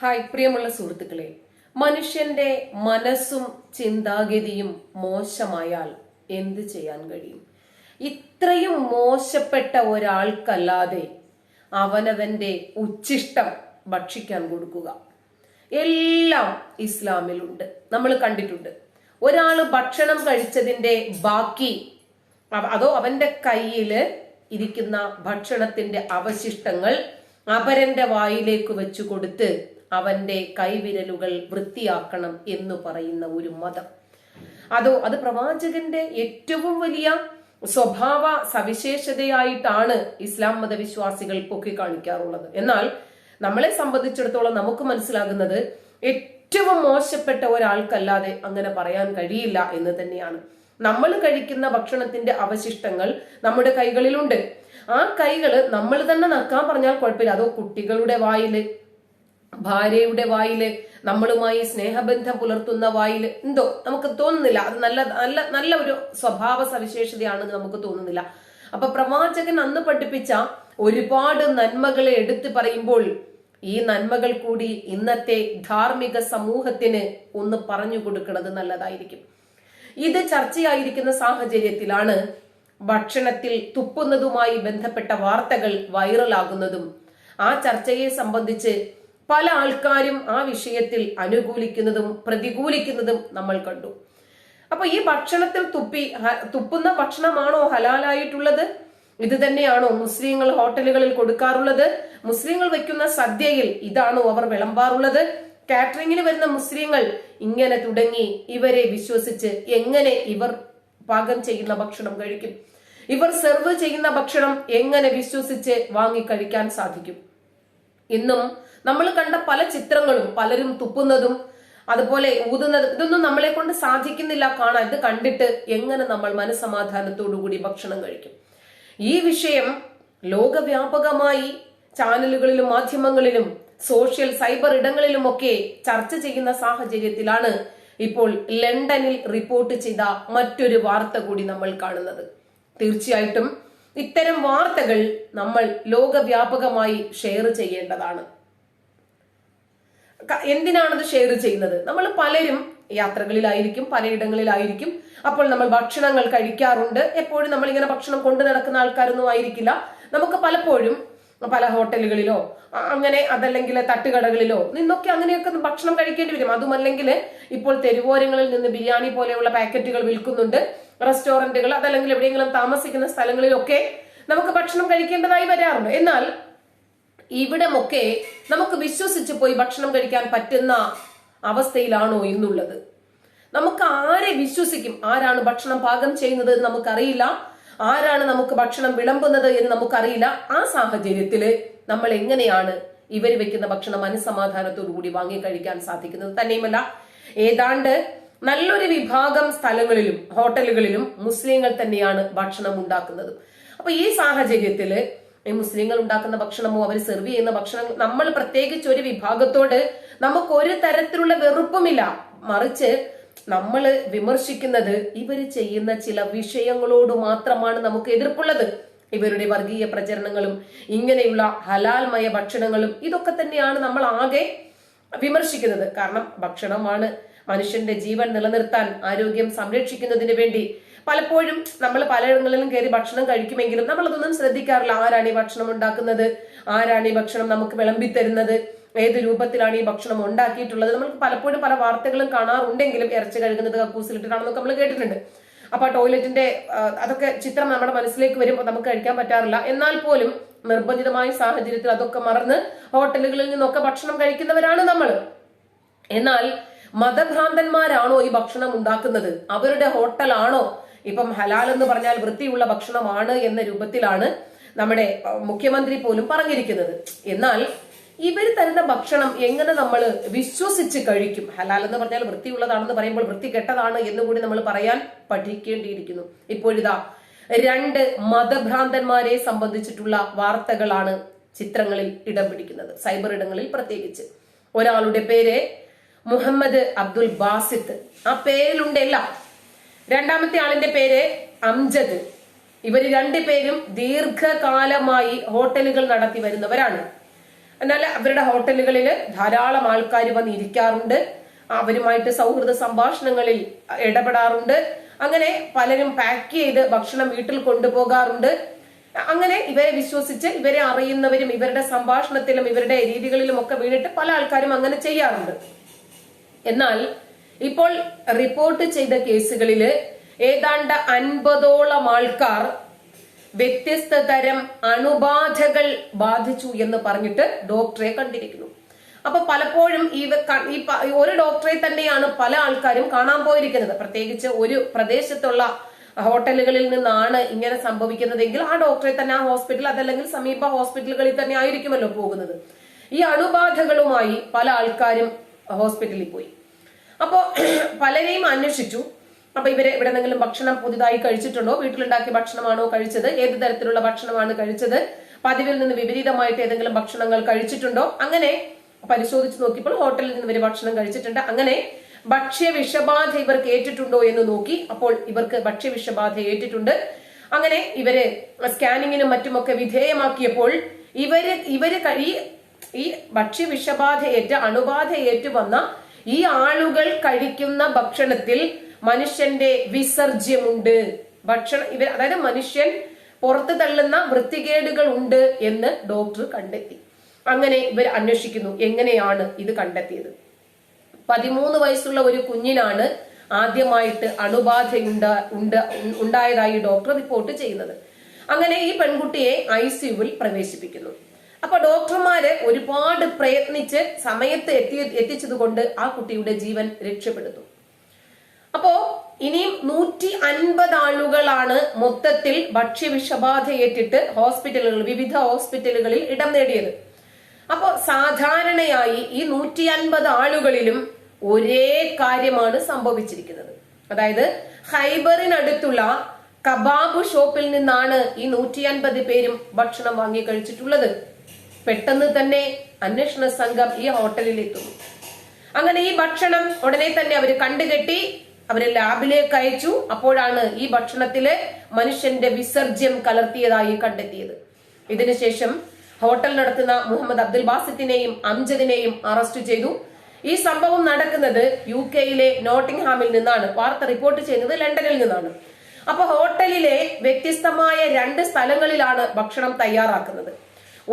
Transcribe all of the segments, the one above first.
Hi പ്രിയമുള്ള സുഹൃത്തുക്കളെ. മനുഷ്യന്റെ മനസ്സും ചിന്താഗതിയും മോശമായാൽ എന്ത് ചെയ്യാൻ കഴിയും? ഇത്രയും മോശപ്പെട്ട ഒരാൾക്കല്ലാതെ അവനവന്റെ ഉച്ചിഷ്ടം ഭക്ഷിക്കാൻ കൊടുക്കുക. എല്ലാം ഇസ്ലാമിലുണ്ട്. നമ്മൾ കണ്ടിട്ടുണ്ട്. ഒരാൾ ഭക്ഷണം കഴിച്ചതിന്റെ ബാക്കി അതോ അവന്റെ കയ്യിൽ ഇരിക്കുന്ന ഭക്ഷണത്തിന്റെ അവശിഷ്ടങ്ങൾ അപരന്റെ വായിലേക്ക് വെച്ചു കൊടുത്ത് അവന്റെ കൈവിരലുകൾ വൃത്തിയാക്കണം എന്ന് പറയുന്ന ഒരു മതം. അതോ അത് പ്രവാചകന്റെ ഏറ്റവും വലിയ സ്വഭാവ സവിശേഷതയായിട്ടാണ് ഇസ്ലാം മതവിശ്വാസികൾ പൊക്കി കാണിക്കാറുള്ളത്. എന്നാൽ നമ്മളെ സംബന്ധിച്ചിടത്തോളം നമുക്ക് മനസ്സിലാകുന്നത് ഏറ്റവും മോശപ്പെട്ട ഒരാൾക്കല്ലാതെ അങ്ങനെ പറയാൻ കഴിയില്ല എന്ന് തന്നെയാണ്. നമ്മൾ കഴിക്കുന്ന ഭക്ഷണത്തിന്റെ അവശിഷ്ടങ്ങൾ നമ്മുടെ കൈകളിലുണ്ട്. ആ കൈകൾ നമ്മൾ തന്നെ നക്കാൻ പറഞ്ഞാൽ കുഴപ്പമില്ല. അതോ കുട്ടികളുടെ വായിൽ ഭാര്യയുടെ വായിൽ നമ്മളുമായി സ്നേഹബന്ധം പുലർത്തുന്ന വായിൽ എന്തോ നമുക്ക് തോന്നുന്നില്ല. അത് നല്ല നല്ല നല്ല ഒരു സ്വഭാവ സവിശേഷതയാണെന്ന് നമുക്ക് തോന്നുന്നില്ല. അപ്പൊ പ്രവാചകൻ അന്ന് പഠിപ്പിച്ച ഒരുപാട് നന്മകളെ എടുത്തു പറയുമ്പോൾ ഈ നന്മകൾ കൂടി ഇന്നത്തെ ധാർമ്മിക സമൂഹത്തിന് ഒന്ന് പറഞ്ഞു കൊടുക്കുന്നത് നല്ലതായിരിക്കും. ഇത് ചർച്ചയായിരിക്കുന്ന സാഹചര്യത്തിലാണ് ഭക്ഷണത്തിൽ തുപ്പുന്നതുമായി ബന്ധപ്പെട്ട വാർത്തകൾ വൈറലാകുന്നതും ആ ചർച്ചയെ സംബന്ധിച്ച് പല ആൾക്കാരും ആ വിഷയത്തിൽ അനുകൂലിക്കുന്നതും പ്രതികൂലിക്കുന്നതും നമ്മൾ കണ്ടു. അപ്പൊ ഈ ഭക്ഷണത്തിൽ തുപ്പി തുപ്പുന്ന ഭക്ഷണമാണോ ഹലാലായിട്ടുള്ളത്? ഇത് തന്നെയാണോ മുസ്ലിങ്ങൾ ഹോട്ടലുകളിൽ കൊടുക്കാറുള്ളത്? മുസ്ലിങ്ങൾ വെക്കുന്ന സദ്യയിൽ ഇതാണോ അവർ വിളമ്പാറുള്ളത്? കാറ്ററിംഗിന് വരുന്ന മുസ്ലിങ്ങൾ ഇങ്ങനെ തുടങ്ങി ഇവരെ വിശ്വസിച്ച് എങ്ങനെ ഇവർ പാകം ചെയ്യുന്ന ഭക്ഷണം കഴിക്കും? ഇവർ സെർവ് ചെയ്യുന്ന ഭക്ഷണം എങ്ങനെ വിശ്വസിച്ച് വാങ്ങി കഴിക്കാൻ സാധിക്കും? ഇന്നും നമ്മൾ കണ്ട പല ചിത്രങ്ങളും പലരും തുപ്പുന്നതും അതുപോലെ ഊതുന്നത് ഇതൊന്നും നമ്മളെ കൊണ്ട് സാധിക്കുന്നില്ല കാണാൻ. ഇത് കണ്ടിട്ട് എങ്ങനെ നമ്മൾ മനസ്സമാധാനത്തോടുകൂടി ഭക്ഷണം കഴിക്കും? ഈ വിഷയം ലോകവ്യാപകമായി ചാനലുകളിലും മാധ്യമങ്ങളിലും സോഷ്യൽ സൈബർ ഇടങ്ങളിലും ഒക്കെ ചർച്ച ചെയ്യുന്ന സാഹചര്യത്തിലാണ് ഇപ്പോൾ ലണ്ടനിൽ റിപ്പോർട്ട് ചെയ്ത മറ്റൊരു വാർത്ത കൂടി നമ്മൾ കാണുന്നത്. തീർച്ചയായിട്ടും ഇത്തരം വാർത്തകൾ നമ്മൾ ലോകവ്യാപകമായി ഷെയർ ചെയ്യേണ്ടതാണ്. എന്തിനാണത് ഷെയർ ചെയ്യുന്നത്? നമ്മൾ പലരും യാത്രകളിലായിരിക്കും പലയിടങ്ങളിലായിരിക്കും. അപ്പോൾ നമ്മൾ ഭക്ഷണങ്ങൾ കഴിക്കാറുണ്ട്. എപ്പോഴും നമ്മൾ ഇങ്ങനെ ഭക്ഷണം കൊണ്ടു നടക്കുന്ന ആൾക്കാരൊന്നും ആയിരിക്കില്ല. നമുക്ക് പലപ്പോഴും പല ഹോട്ടലുകളിലോ അങ്ങനെ അതല്ലെങ്കിൽ തട്ടുകടകളിലോ നിന്നൊക്കെ അങ്ങനെയൊക്കെ ഭക്ഷണം കഴിക്കേണ്ടി വരും. അതുമല്ലെങ്കിൽ ഇപ്പോൾ തെരുവോരങ്ങളിൽ നിന്ന് ബിരിയാണി പോലെയുള്ള പാക്കറ്റുകൾ വിൽക്കുന്നുണ്ട്. റെസ്റ്റോറന്റുകൾ അതല്ലെങ്കിൽ എവിടെയെങ്കിലും താമസിക്കുന്ന സ്ഥലങ്ങളിലൊക്കെ നമുക്ക് ഭക്ഷണം കഴിക്കേണ്ടതായി വരാറുണ്ട്. എന്നാൽ ഇവിടമൊക്കെ നമുക്ക് വിശ്വസിച്ച് പോയി ഭക്ഷണം കഴിക്കാൻ പറ്റുന്ന അവസ്ഥയിലാണോ ഇന്നുള്ളത് നമുക്ക് ആരെ വിശ്വസിക്കും? ആരാണ് ഭക്ഷണം പാകം ചെയ്യുന്നത് എന്ന് നമുക്കറിയില്ല. ആരാണ് നമുക്ക് ഭക്ഷണം വിളമ്പുന്നത് എന്ന് നമുക്കറിയില്ല. ആ സാഹചര്യത്തിൽ നമ്മൾ എങ്ങനെയാണ് ഇവർ വെക്കുന്ന ഭക്ഷണം മനസ്സമാധാനത്തോടു കൂടി വാങ്ങി കഴിക്കാൻ സാധിക്കുന്നത്? തന്നെയുമല്ല ഏതാണ്ട് നല്ലൊരു വിഭാഗം സ്ഥലങ്ങളിലും ഹോട്ടലുകളിലും മുസ്ലിങ്ങൾ തന്നെയാണ് ഭക്ഷണം ഉണ്ടാക്കുന്നത്. അപ്പൊ ഈ സാഹചര്യത്തിൽ ഈ മുസ്ലിങ്ങൾ ഉണ്ടാക്കുന്ന ഭക്ഷണമോ അവർ സെർവ് ചെയ്യുന്ന ഭക്ഷണം നമ്മൾ പ്രത്യേകിച്ച് ഒരു വിഭാഗത്തോട് നമുക്ക് ഒരു തരത്തിലുള്ള വെറുപ്പുമില്ല. മറിച്ച് നമ്മൾ വിമർശിക്കുന്നത് ഇവർ ചെയ്യുന്ന ചില വിഷയങ്ങളോട് മാത്രമാണ് നമുക്ക് എതിർപ്പുള്ളത്. ഇവരുടെ വർഗീയ പ്രചരണങ്ങളും ഇങ്ങനെയുള്ള ഹലാൽമയ ഭക്ഷണങ്ങളും ഇതൊക്കെ തന്നെയാണ് നമ്മൾ ആകെ വിമർശിക്കുന്നത്. കാരണം ഭക്ഷണമാണ് മനുഷ്യന്റെ ജീവൻ നിലനിർത്താൻ ആരോഗ്യം സംരക്ഷിക്കുന്നതിന് വേണ്ടി പലപ്പോഴും നമ്മൾ പലയിടങ്ങളിലും കയറി ഭക്ഷണം കഴിക്കുമെങ്കിലും നമ്മൾ അതൊന്നും ശ്രദ്ധിക്കാറില്ല. ആരാണ് ഈ ഭക്ഷണം ഉണ്ടാക്കുന്നത്? ആരാണ് ഈ ഭക്ഷണം നമുക്ക് വിളമ്പി തരുന്നത്? ഏത് രൂപത്തിലാണ് ഈ ഭക്ഷണം ഉണ്ടാക്കിയിട്ടുള്ളത്? നമുക്ക് പലപ്പോഴും പല വാർത്തകളും കാണാറുണ്ടെങ്കിലും ഇറച്ചി കഴുകുന്നത് കക്കൂസിലിട്ടിട്ടാണെന്നൊക്കെ നമ്മൾ കേട്ടിട്ടുണ്ട്. അപ്പൊ ടോയ്ലറ്റിന്റെ അതൊക്കെ ചിത്രം നമ്മുടെ മനസ്സിലേക്ക് വരുമ്പോൾ നമുക്ക് കഴിക്കാൻ പറ്റാറില്ല. എന്നാൽ പോലും നിർബന്ധിതമായ സാഹചര്യത്തിൽ അതൊക്കെ മറന്ന് ഹോട്ടലുകളിൽ നിന്നൊക്കെ ഭക്ഷണം കഴിക്കുന്നവരാണ് നമ്മൾ. എന്നാൽ മതഭ്രാന്തന്മാരാണോ ഈ ഭക്ഷണം ഉണ്ടാക്കുന്നത്? അവരുടെ ഹോട്ടലാണോ ഇപ്പം ഹലാൽ എന്ന് പറഞ്ഞാൽ വൃത്തിയുള്ള ഭക്ഷണമാണ് എന്ന രൂപത്തിലാണ് നമ്മുടെ മുഖ്യമന്ത്രി പോലും പറഞ്ഞിരിക്കുന്നത്. എന്നാൽ ഇവർ തരുന്ന ഭക്ഷണം എങ്ങനെ നമ്മൾ വിശ്വസിച്ച് കഴിക്കും? ഹലാൽ എന്ന് പറഞ്ഞാൽ വൃത്തിയുള്ളതാണെന്ന് പറയുമ്പോൾ വൃത്തി കെട്ടതാണ് എന്ന് കൂടി നമ്മൾ പറയാൻ പഠിക്കേണ്ടിയിരിക്കുന്നു. ഇപ്പോഴിതാ രണ്ട് മതഭ്രാന്തന്മാരെ സംബന്ധിച്ചിട്ടുള്ള വാർത്തകളാണ് ചിത്രങ്ങളിൽ ഇടം പിടിക്കുന്നത്. സൈബർ ഇടങ്ങളിൽ പ്രത്യേകിച്ച്. ഒരാളുടെ പേര് മുഹമ്മദ് അബ്ദുൽ ബാസിത്ത്. ആ പേരിലുണ്ട് എല്ലാം. രണ്ടാമത്തെ ആളിന്റെ പേര് അംജദ്. ഇവർ രണ്ടുപേരും ദീർഘകാലമായി ഹോട്ടലുകൾ നടത്തി വരുന്നവരാണ്. എന്നാൽ അവരുടെ ഹോട്ടലുകളിൽ ധാരാളം ആൾക്കാർ വന്നിരിക്കാറുണ്ട്. അവരുമായിട്ട് സൗഹൃദ സംഭാഷണങ്ങളിൽ ഇടപെടാറുണ്ട്. അങ്ങനെ പലരും പാക്ക് ചെയ്ത് ഭക്ഷണം വീട്ടിൽ കൊണ്ടുപോകാറുണ്ട്. അങ്ങനെ ഇവരെ വിശ്വസിച്ച് ഇവരെ അറിയുന്നവരും ഇവരുടെ സംഭാഷണത്തിലും ഇവരുടെ രീതികളിലും ഒക്കെ വീണിട്ട് പല ആൾക്കാരും അങ്ങനെ ചെയ്യാറുണ്ട്. എന്നാൽ ഇപ്പോൾ റിപ്പോർട്ട് ചെയ്ത കേസുകളിൽ ഏതാണ്ട് അൻപതോളം ആൾക്കാർ വ്യത്യസ്ത തരം അണുബാധകൾ ബാധിച്ചു എന്ന് പറഞ്ഞിട്ട് ഡോക്ടറെ കണ്ടിരിക്കുന്നു. അപ്പൊ പലപ്പോഴും ഈ ഒരു ഡോക്ടറെ തന്നെയാണ് പല ആൾക്കാരും കാണാൻ പോയിരിക്കുന്നത്. പ്രത്യേകിച്ച് ഒരു പ്രദേശത്തുള്ള ഹോട്ടലുകളിൽ നിന്നാണ് ഇങ്ങനെ സംഭവിക്കുന്നതെങ്കിൽ ആ ഡോക്ടറെ തന്നെ ആ ഹോസ്പിറ്റൽ അതല്ലെങ്കിൽ സമീപ ഹോസ്പിറ്റലുകളിൽ തന്നെ ആയിരിക്കുമല്ലോ പോകുന്നത്. ഈ അണുബാധകളുമായി പല ആൾക്കാരും ഹോസ്പിറ്റലിൽ പോയി. അപ്പോ പലരെയും അന്വേഷിച്ചു. അപ്പൊ ഇവർ ഇവിടെ എന്തെങ്കിലും ഭക്ഷണം പുതുതായി കഴിച്ചിട്ടുണ്ടോ? വീട്ടിലുണ്ടാക്കിയ ഭക്ഷണമാണോ കഴിച്ചത്? ഏത് തരത്തിലുള്ള ഭക്ഷണമാണ് കഴിച്ചത്? പതിവിൽ നിന്ന് വിപരീതമായിട്ട് ഏതെങ്കിലും ഭക്ഷണങ്ങൾ കഴിച്ചിട്ടുണ്ടോ? അങ്ങനെ പരിശോധിച്ച് നോക്കിയപ്പോൾ ഹോട്ടലിൽ നിന്ന് ഇവർ ഭക്ഷണം കഴിച്ചിട്ടുണ്ട്. അങ്ങനെ ഭക്ഷ്യ വിഷബാധ ഇവർക്ക് ഏറ്റിട്ടുണ്ടോ എന്ന് നോക്കി. അപ്പോൾ ഇവർക്ക് ഭക്ഷ്യ വിഷബാധ ഏറ്റിട്ടുണ്ട്. അങ്ങനെ ഇവർ സ്കാനിങ്ങിനും മറ്റുമൊക്കെ വിധേയമാക്കിയപ്പോൾ ഇവർ ഇവർ കഴി ഈ ഭക്ഷ്യ വിഷബാധ ഏറ്റ അണുബാധ ഏറ്റു വന്ന ഈ ആളുകൾ കഴിക്കുന്ന ഭക്ഷണത്തിൽ മനുഷ്യന്റെ വിസർജ്യമുണ്ട്. ഭക്ഷണം ഇവർ അതായത് മനുഷ്യൻ പുറത്തു തള്ളുന്ന വൃത്തികേടുകൾ ഉണ്ട് എന്ന് ഡോക്ടർ കണ്ടെത്തി. അങ്ങനെ ഇവർ അന്വേഷിക്കുന്നു എങ്ങനെയാണ് ഇത് കണ്ടെത്തിയത്? പതിമൂന്ന് വയസ്സുള്ള ഒരു കുഞ്ഞിനാണ് ആദ്യമായിട്ട് അണുബാധയുണ്ട ഉണ്ട് ഉണ്ടായതായി ഡോക്ടർ റിപ്പോർട്ട് ചെയ്യുന്നത്. അങ്ങനെ ഈ പെൺകുട്ടിയെ ഐ സിയുവിൽ പ്രവേശിപ്പിക്കുന്നു. അപ്പൊ ഡോക്ടർമാര് ഒരുപാട് പ്രയത്നിച്ച് സമയത്ത് എത്തി എത്തിച്ചത് കൊണ്ട് ആ കുട്ടിയുടെ ജീവൻ രക്ഷപ്പെടുന്നു. അപ്പോ ഇനിയും നൂറ്റി അൻപത് ആളുകളാണ് മൊത്തത്തിൽ ഭക്ഷ്യവിഷബാധയേറ്റിട്ട് ഹോസ്പിറ്റലുകൾ വിവിധ ഹോസ്പിറ്റലുകളിൽ ഇടം നേടിയത്. അപ്പോ സാധാരണയായി ഈ നൂറ്റി അൻപത് ആളുകളിലും ഒരേ കാര്യമാണ് സംഭവിച്ചിരിക്കുന്നത്. അതായത് ഹൈബറിനടുത്തുള്ള കബാബ് ഷോപ്പിൽ നിന്നാണ് ഈ നൂറ്റി അൻപത് പേരും ഭക്ഷണം വാങ്ങി കഴിച്ചിട്ടുള്ളത്. പെട്ടെന്ന് തന്നെ അന്വേഷണ സംഘം ഈ ഹോട്ടലിൽ എത്തുന്നു അങ്ങനെ ഈ ഭക്ഷണം ഉടനെ തന്നെ അവർ കണ്ടുകെട്ടി അവരെ ലാബിലേക്ക് അയച്ചു. അപ്പോഴാണ് ഈ ഭക്ഷണത്തിൽ മനുഷ്യന്റെ വിസർജ്യം കലർത്തിയതായി കണ്ടെത്തിയത്. ഇതിനുശേഷം ഹോട്ടൽ നടത്തുന്ന മുഹമ്മദ് അബ്ദുൽ ബാസിത്തിനെയും അംജദിനെയും അറസ്റ്റ് ചെയ്തു. ഈ സംഭവം നടക്കുന്നത് യു കെയിലെ നോട്ടിംഗ്ഹാമിൽ നിന്നാണ്. വാർത്ത റിപ്പോർട്ട് ചെയ്യുന്നത് ലണ്ടനിൽ നിന്നാണ്. അപ്പൊ ഹോട്ടലിലെ വ്യത്യസ്തമായ രണ്ട് സ്ഥലങ്ങളിലാണ് ഭക്ഷണം തയ്യാറാക്കുന്നത്.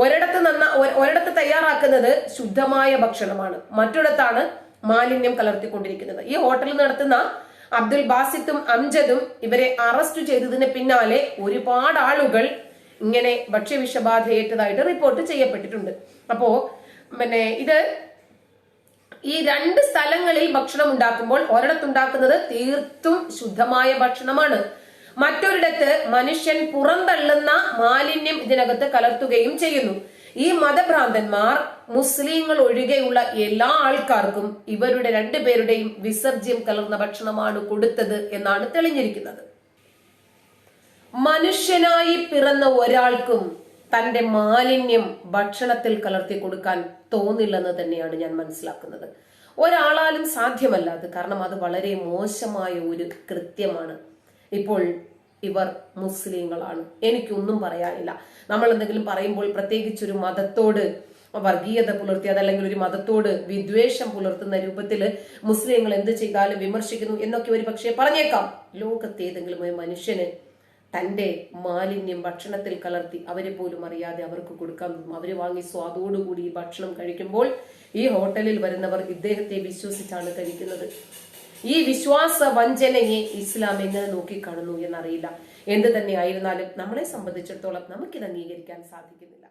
ഒരിടത്ത് നന്ന ഒരിടത്ത് തയ്യാറാക്കുന്നത് ശുദ്ധമായ ഭക്ഷണമാണ്. മറ്റൊരിടത്താണ് മാലിന്യം കലർത്തിക്കൊണ്ടിരിക്കുന്നത്. ഈ ഹോട്ടലിൽ നടത്തുന്ന അബ്ദുൽ ബാസിത്തും അംജദും ഇവരെ അറസ്റ്റ് ചെയ്തതിന് പിന്നാലെ ഒരുപാട് ആളുകൾ ഇങ്ങനെ ഭക്ഷ്യവിഷബാധയേറ്റതായിട്ട് റിപ്പോർട്ട് ചെയ്യപ്പെട്ടിട്ടുണ്ട്. അപ്പോ പിന്നെ ഇത് ഈ രണ്ട് സ്ഥലങ്ങളിൽ ഭക്ഷണം ഉണ്ടാക്കുമ്പോൾ ഒരിടത്തുണ്ടാക്കുന്നത് തീർത്തും ശുദ്ധമായ ഭക്ഷണമാണ്. മറ്റൊരിടത്ത് മനുഷ്യൻ പുറന്തള്ളുന്ന മാലിന്യം ഇതിനകത്ത് കലർത്തുകയും ചെയ്യുന്നു. ഈ മതഭ്രാന്തന്മാർ മുസ്ലിങ്ങൾ ഒഴികെയുള്ള എല്ലാ ആൾക്കാർക്കും ഇവരുടെ രണ്ടുപേരുടെയും വിസർജ്യം കലർന്ന ഭക്ഷണമാണ് കൊടുത്തത് എന്നാണ് തെളിഞ്ഞിരിക്കുന്നത്. മനുഷ്യനായി പിറന്ന ഒരാൾക്കും തന്റെ മാലിന്യം ഭക്ഷണത്തിൽ കലർത്തി കൊടുക്കാൻ തോന്നില്ലെന്ന് തന്നെയാണ് ഞാൻ മനസ്സിലാക്കുന്നത്. ഒരാളാലും സാധ്യമല്ല. അത് കാരണം അത് വളരെ മോശമായ ഒരു കൃത്യമാണ്. ഇപ്പോൾ ഇവർ മുസ്ലിങ്ങളാണ്. എനിക്കൊന്നും പറയാനില്ല. നമ്മൾ എന്തെങ്കിലും പറയുമ്പോൾ പ്രത്യേകിച്ച് ഒരു മതത്തോട് വർഗീയത പുലർത്തി അതല്ലെങ്കിൽ ഒരു മതത്തോട് വിദ്വേഷം പുലർത്തുന്ന രൂപത്തിൽ മുസ്ലിങ്ങൾ എന്ത് ചെയ്താലും വിമർശിക്കുന്നു എന്നൊക്കെ ഒരു പക്ഷേ പറഞ്ഞേക്കാം. ലോകത്തെ ഏതെങ്കിലും ഒരു മനുഷ്യന് തന്റെ മാലിന്യം ഭക്ഷണത്തിൽ കലർത്തി അവരെ പോലും അറിയാതെ അവർക്ക് കൊടുക്കാൻ അവർ വാങ്ങി സ്വാദോടുകൂടി ഭക്ഷണം കഴിക്കുമ്പോൾ ഈ ഹോട്ടലിൽ വരുന്നവർ ഇദ്ദേഹത്തെ വിശ്വസിച്ചാണ് കഴിക്കുന്നത്. ഈ വിശ്വാസ വഞ്ചനയെ ഇസ്ലാം എങ്ങനെ നോക്കിക്കാണുന്നു എന്നറിയില്ല. എന്ത് തന്നെ ആയിരുന്നാലും നമ്മളെ സംബന്ധിച്ചിടത്തോളം നമുക്കിത് അംഗീകരിക്കാൻ സാധിക്കുന്നില്ല.